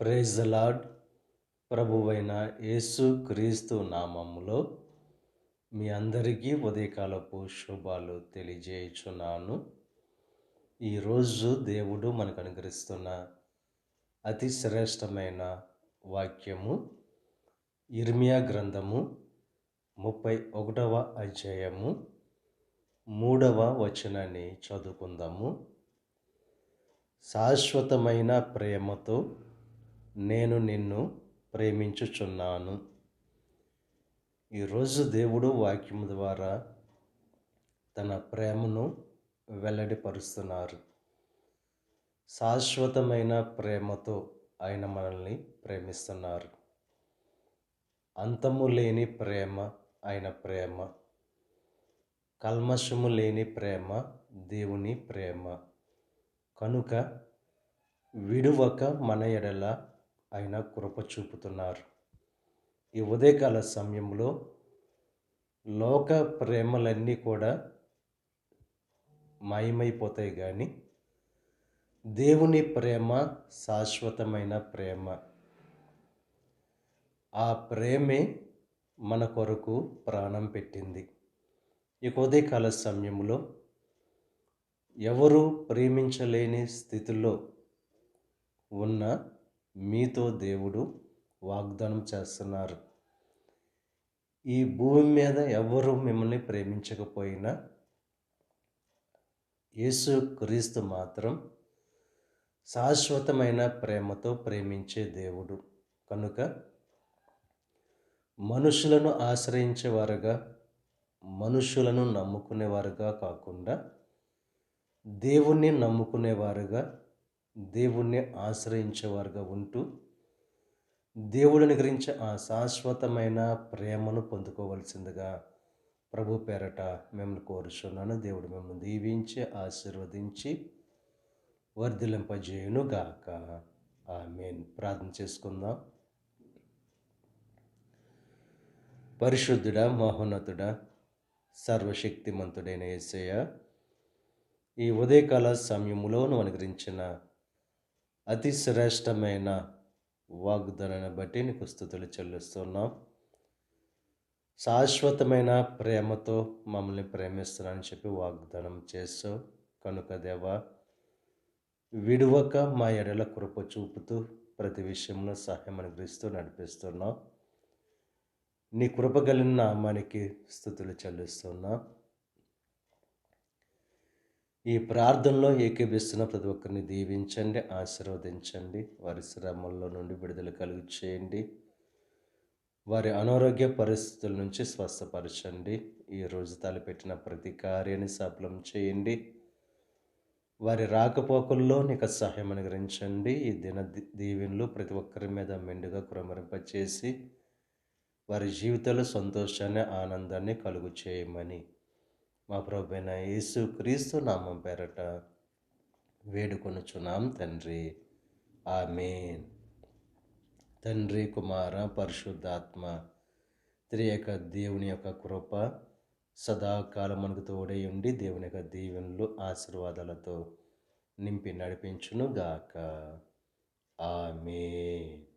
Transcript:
Praise lord. ప్రభువైన యేసు క్రీస్తు నామములో మీ అందరికీ ఉదయకాలపు శుభాలు తెలియజేయుచున్నాను. ఈరోజు దేవుడు మనకు అనుగ్రహిస్తున్న అతి శ్రేష్టమైన వాక్యము ఇర్మియా గ్రంథము ముప్పై ఒకటవ అధ్యాయము మూడవ వచనాన్ని చదువుకుందాము. శాశ్వతమైన ప్రేమతో నేను నిన్ను ప్రేమించుచున్నాను. ఈరోజు దేవుడు వాక్యం ద్వారా తన ప్రేమను వెల్లడిపరుస్తున్నారు. శాశ్వతమైన ప్రేమతో ఆయన మనల్ని ప్రేమిస్తున్నారు. అంతము లేని ప్రేమ ఆయన ప్రేమ. కల్మషము లేని ప్రేమ దేవుని ప్రేమ. కనుక విడువక మన ఎడల ఆయన కృప చూపుతున్నారు. ఈ ఉదయకాల సమయంలో లోక ప్రేమలన్నీ కూడా మాయమైపోతాయి కానీ దేవుని ప్రేమ శాశ్వతమైన ప్రేమ. ఆ ప్రేమే మన కొరకు ప్రాణం పెట్టింది. ఈ ఉదయకాల సమయంలో ఎవరు ప్రేమించలేని స్థితిలో ఉన్న మీతో దేవుడు వాగ్దానం చేస్తున్నారు. ఈ భూమి మీద ఎవరు మిమ్మల్ని ప్రేమించకపోయినా యేసు క్రీస్తు మాత్రం శాశ్వతమైన ప్రేమతో ప్రేమించే దేవుడు. కనుక మనుషులను ఆశ్రయించేవారుగా మనుషులను నమ్ముకునేవారుగా కాకుండా దేవుణ్ణి నమ్ముకునేవారుగా దేవుణ్ణి ఆశ్రయించేవారుగా ఉంటూ దేవుడిని గురించి ఆ శాశ్వతమైన ప్రేమను పొందుకోవలసిందిగా ప్రభు పేరట మిమ్మల్ని కోరుచున్నాను. దేవుడు మిమ్మల్ని దీవించి ఆశీర్వదించి వర్ధిలింపజేయును ఆ ఆమెన్. ప్రార్థన చేసుకుందాం. పరిశుద్ధుడా మహోన్నతుడా సర్వశక్తిమంతుడైన యేసయ్య ఈ ఉదయకాల సమయంలో నువ్వు అనుగ్రహించిన అతి శ్రేష్టమైన వాగ్దానాన్ని బట్టి నీకు స్థుతులు చెల్లిస్తున్నాం. శాశ్వతమైన ప్రేమతో మమ్మల్ని ప్రేమిస్తున్నానని చెప్పి వాగ్దానం చేస్తావు కనుక దేవా విడువక మా ఎడల కృప చూపుతూ ప్రతి విషయంలో సహాయం అనుగ్రహిస్తూ నడిపిస్తున్నాం. నీ కృప కలిగిన నామానికి స్థుతులు చెల్లిస్తున్నాం. ఈ ప్రార్థనలో ఏకీభిస్తున్న ప్రతి ఒక్కరిని దీవించండి ఆశీర్వదించండి వారి శ్రమల్లో నుండి విడుదల కలుగు చేయండి వారి అనారోగ్య పరిస్థితుల నుంచి స్వస్థపరచండి ఈరోజు తలపెట్టిన ప్రతి కార్యాన్ని సఫలం చేయండి వారి రాకపోకల్లో నీకు సహాయం అనుగ్రహించండి ఈ దిన దీవెనలు ప్రతి ఒక్కరి మీద మెండుగా కురమరింపచేసి వారి జీవితంలో సంతోషాన్ని ఆనందాన్ని కలుగు చేయమని మా ప్రభుైన యేసు క్రీస్తు నామం పేరట వేడుకొనుచున్నాం తండ్రి. ఆమెన్. తండ్రి కుమార పరిశుద్ధాత్మ త్రియక దేవుని యొక్క కృప సదాకాలం మనకు తోడై ఉండి దేవుని యొక్క దీవెనలు ఆశీర్వాదాలతో నింపి నడిపించును గాక ఆమెన్.